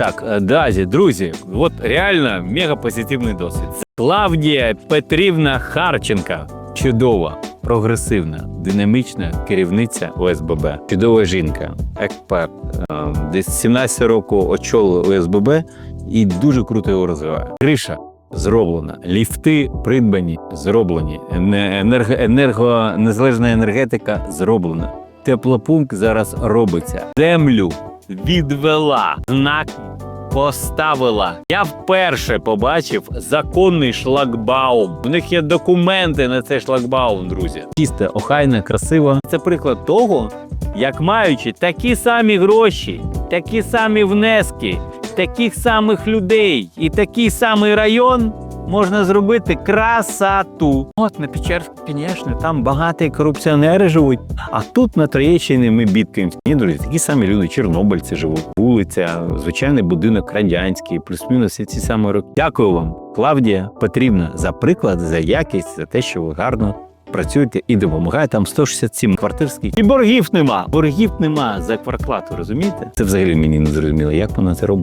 Так, е, далі, друзі, от реально мега позитивний досвід. Клавдія Петрівна Харченка. Чудова, прогресивна, динамічна керівниця ОСББ. Чудова жінка, експерт. Е, Десь 17 років очолила ОСББ і дуже круто його розвиває. Криша зроблена, ліфти придбані, зроблені, Ене- енерго, енергонезалежна енергетика зроблена. Теплопункт зараз робиться. Землю відвела, знаки поставила. Я вперше побачив законний шлагбаум. У них є документи на цей шлагбаум, друзі. Чисте, охайне, красиво. Це приклад того, як маючи такі самі гроші, такі самі внески, таких самих людей і такий самий район. Можна зробити красоту. От на Печерську, звісно, там багаті корупціонери живуть. А тут на Троєщині ми бідкаємося. Ні, друзі, такі самі люди, чорнобильці живуть, вулиця, звичайний будинок радянський, плюс-мінус ці самі роки. Дякую вам, Клавдія Петрівна, за приклад, за якість, за те, що ви гарно працюєте і допомагаєте. Там 167 квартирських. І боргів нема. Боргів нема за квартплату, розумієте? Це взагалі мені не зрозуміло, як вона це робить.